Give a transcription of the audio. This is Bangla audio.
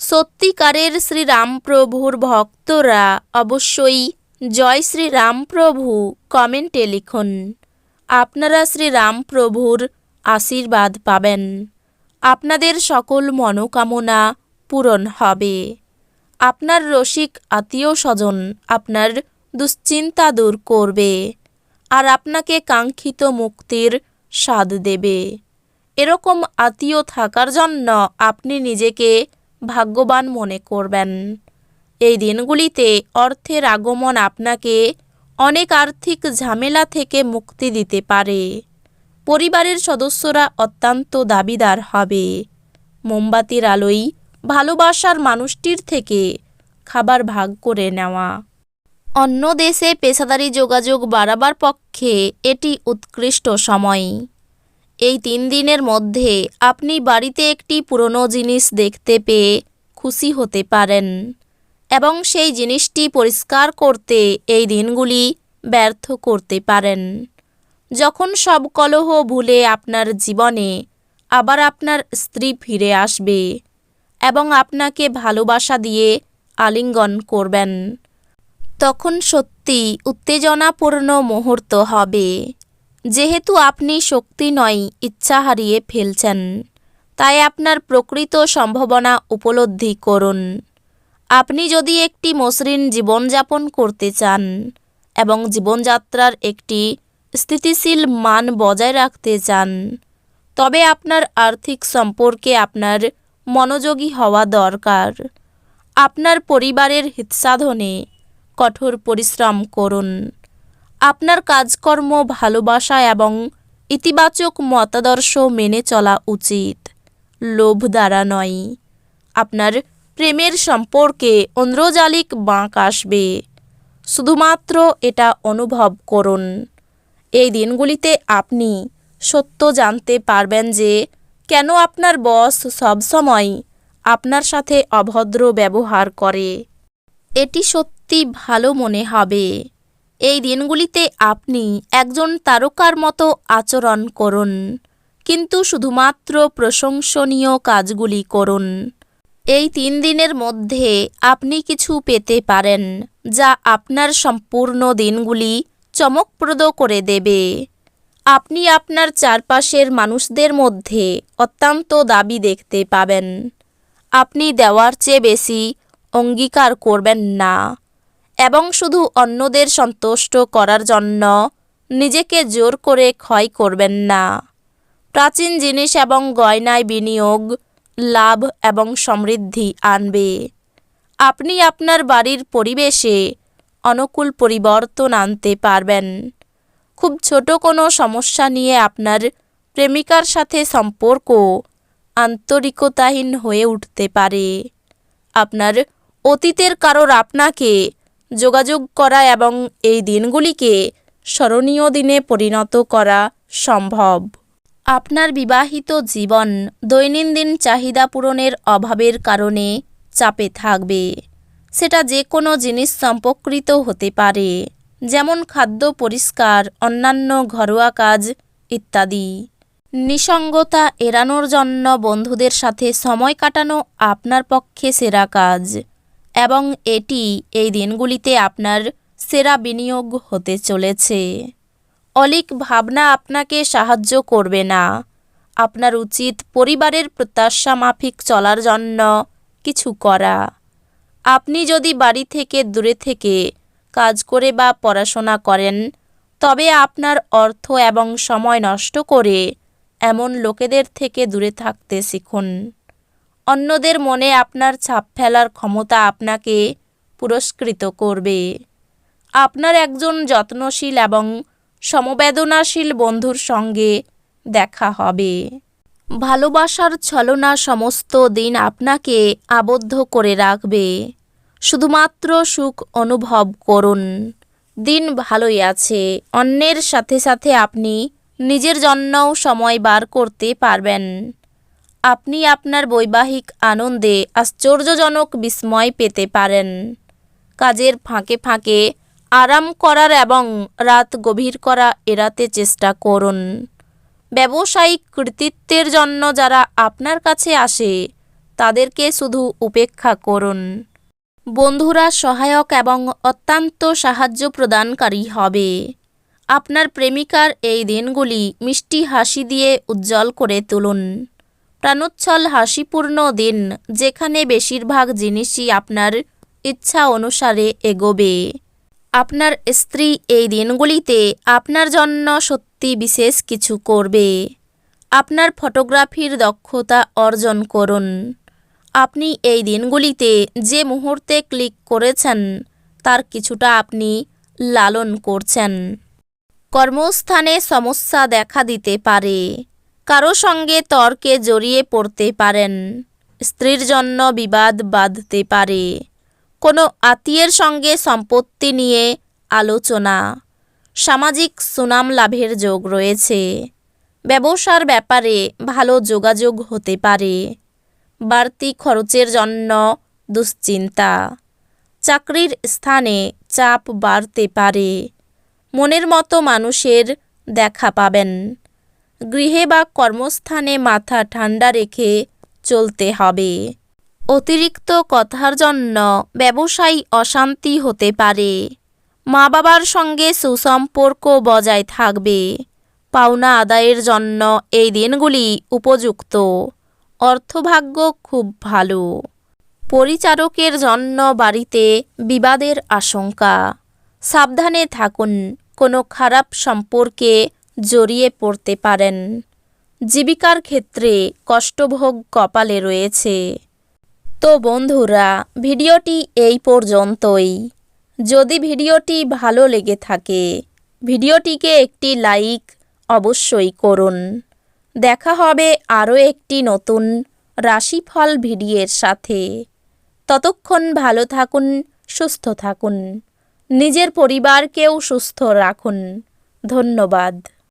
সত্যিকারের শ্রীরামপ্রভুর ভক্তরা অবশ্যই জয় শ্রীরামপ্রভু কমেন্টে লিখুন। আপনারা শ্রীরামপ্রভুর আশীর্বাদ পাবেন। আপনাদের সকল মনোকামনা পূরণ হবে। আপনার রসিক আত্মীয় স্বজন আপনার দুশ্চিন্তা দূর করবে আর আপনাকে কাঙ্ক্ষিত মুক্তির স্বাদ দেবে। এরকম আত্মীয় থাকার জন্য আপনি নিজেকে ভাগ্যবান মনে করবেন। এই দিনগুলিতে অর্থের আগমন আপনাকে অনেক আর্থিক ঝামেলা থেকে মুক্তি দিতে পারে। পরিবারের সদস্যরা অত্যন্ত দাবিদার হবে। মোমবাতির আলোয় ভালোবাসার মানুষটির থেকে খাবার ভাগ করে নেওয়া। অন্য দেশে পেশাদারি যোগাযোগ বাড়াবার পক্ষে এটি উৎকৃষ্ট সময়। এই তিন দিনের মধ্যে আপনি বাড়িতে একটি পুরনো জিনিস দেখতে পেয়ে খুশি হতে পারেন এবং সেই জিনিসটি পরিষ্কার করতে এই দিনগুলি ব্যর্থ করতে পারেন। যখন সব কলহ ভুলে আপনার জীবনে আবার আপনার স্ত্রী ফিরে আসবে এবং আপনাকে ভালোবাসা দিয়ে আলিঙ্গন করবেন, তখন সত্যি উত্তেজনাপূর্ণ মুহূর্ত হবে। যেহেতু আপনি শক্তি নয়, ইচ্ছা হারিয়ে ফেলছেন, তাই আপনার প্রকৃত সম্ভাবনা উপলব্ধি করুন। আপনি যদি একটি মসৃণ জীবনযাপন করতে চান এবং জীবনযাত্রার একটি স্থিতিশীল মান বজায় রাখতে চান, তবে আপনার আর্থিক সম্পর্কে আপনার মনোযোগী হওয়া দরকার। আপনার পরিবারের হিতসাধনে কঠোর পরিশ্রম করুন। আপনার কাজকর্ম, ভালোবাসা এবং ইতিবাচক মতাদর্শ মেনে চলা উচিত। লোভ দ্বারা নয়। আপনার প্রেমের সম্পর্কে অন্দ্রজালিক বাঁক আসবে। শুধুমাত্র এটা অনুভব করুন। এই দিনগুলিতে আপনি সত্য জানতে পারবেন যে কেন আপনার বস সবসময় আপনার সাথে অভদ্র ব্যবহার করে। এটি সত্যি ভালো মনে হবে। এই দিনগুলিতে আপনি একজন তারকার মতো আচরণ করুন। কিন্তু শুধুমাত্র প্রশংসনীয় কাজগুলি করুন। এই তিন দিনের মধ্যে আপনি কিছু পেতে পারেন, যা আপনার সম্পূর্ণ দিনগুলি চমকপ্রদ করে দেবে। আপনি আপনার চারপাশের মানুষদের মধ্যে অত্যন্ত দাবি দেখতে পাবেন। আপনি দেওয়ার চেয়ে বেশি অঙ্গীকার করবেন না। এবং শুধু অন্যদের সন্তুষ্ট করার জন্য নিজেকে জোর করে ক্ষয় করবেন না। প্রাচীন জিনিস এবং গয়নায় বিনিয়োগ, লাভ এবং সমৃদ্ধি আনবে। আপনি আপনার বাড়ির পরিবেশে অনুকূল পরিবর্তন আনতে পারবেন। খুব ছোট কোনো সমস্যা নিয়ে আপনার প্রেমিকার সাথে সম্পর্ক আন্তরিকতাহীন হয়ে উঠতে পারে। আপনার অতীতের কারোর আপনাকে যোগাযোগ করা এবং এই দিনগুলিকে স্মরণীয় দিনে পরিণত করা সম্ভব। আপনার বিবাহিত জীবন দৈনন্দিন চাহিদা পূরণের অভাবের কারণে চাপে থাকবে। সেটা যে কোনো জিনিস সম্পর্কিত হতে পারে, যেমন খাদ্য পরিষ্কার, অন্যান্য ঘরোয়া কাজ ইত্যাদি। নিসঙ্গতা এড়ানোর জন্য বন্ধুদের সাথে সময় কাটানো আপনার পক্ষে সেরা কাজ। এবং এটি এই দিনগুলিতে আপনার সেরা বিনিয়োগ হতে চলেছে। অলিক, ভাবনা আপনাকে সাহায্য করবে না। আপনার উচিত পরিবারের প্রত্যাশা মাফিক চলার জন্য কিছু করা। আপনি যদি বাড়ি থেকে দূরে থেকে কাজ করে বা পড়াশোনা করেন, তবে আপনার অর্থ এবং সময় নষ্ট করে এমন লোকেদের থেকে দূরে থাকতে শিখুন। অন্যদের মনে আপনার ছাপ ফেলার ক্ষমতা আপনাকে পুরস্কৃত করবে। আপনার একজন যত্নশীল এবং সমবেদনাশীল বন্ধুর সঙ্গে দেখা হবে। ভালোবাসার ছলনা সমস্ত দিন আপনাকে আবদ্ধ করে রাখবে। শুধুমাত্র সুখ অনুভব করুন। দিন ভালোই আছে। অন্যের সাথে সাথে আপনি নিজের জন্যও সময় বার করতে পারবেন। আপনি আপনার বৈবাহিক আনন্দে আশ্চর্যজনক বিস্ময় পেতে পারেন। কাজের ফাঁকে ফাঁকে আরাম করার এবং রাত গভীর করা এড়াতে চেষ্টা করুন। ব্যবসায়িক কৃতিত্বের জন্য যারা আপনার কাছে আসে, তাদেরকে শুধু উপেক্ষা করুন। বন্ধুরা সহায়ক এবং অত্যন্ত সাহায্য প্রদানকারী হবে। আপনার প্রেমিকার এই দিনগুলি মিষ্টি হাসি দিয়ে উজ্জ্বল করে তুলুন। প্রাণোচ্ছল হাসিপূর্ণ দিন, যেখানে বেশিরভাগ জিনিসই আপনার ইচ্ছা অনুসারে এগোবে। আপনার স্ত্রী এই দিনগুলিতে আপনার জন্য সত্যি বিশেষ কিছু করবে। আপনার ফটোগ্রাফির দক্ষতা অর্জন করুন। আপনি এই দিনগুলিতে যে মুহূর্তে ক্লিক করেছেন, তার কিছুটা আপনি লালন করছেন। কর্মস্থানে সমস্যা দেখা দিতে পারে। কারও সঙ্গে তর্কে জড়িয়ে পড়তে পারেন। স্ত্রীর জন্য বিবাদ বাঁধতে পারে। কোনো আত্মীয়ের সঙ্গে সম্পত্তি নিয়ে আলোচনা। সামাজিক সুনাম লাভের যোগ রয়েছে। ব্যবসার ব্যাপারে ভালো যোগাযোগ হতে পারে। বাড়তি খরচের জন্য দুশ্চিন্তা। চাকরির স্থানে চাপ বাড়তে পারে। মনের মতো মানুষের দেখা পাবেন। গৃহে বা কর্মস্থানে মাথা ঠান্ডা রেখে চলতে হবে। অতিরিক্ত কথার জন্য ব্যবসায়ী অশান্তি হতে পারে। মা বাবার সঙ্গে সুসম্পর্ক বজায় থাকবে। পাওনা আদায়ের জন্য এই দিনগুলি উপযুক্ত। অর্থভাগ্য খুব ভালো। পরিচারকের জন্য বাড়িতে বিবাদের আশঙ্কা। সাবধানে থাকুন, কোনো খারাপ সম্পর্কে জড়িয়ে পড়তে পারেন। জীবিকার ক্ষেত্রে কষ্টভোগ কপালে রয়েছে। তো বন্ধুরা, ভিডিওটি এই পর্যন্তই। যদি ভিডিওটি ভালো লেগে থাকে, ভিডিওটিকে একটি লাইক অবশ্যই করুন। দেখা হবে আরও একটি নতুন রাশিফল ভিডিওর সাথে। ততক্ষণ ভালো থাকুন, সুস্থ থাকুন। নিজের পরিবারকেও সুস্থ রাখুন। ধন্যবাদ।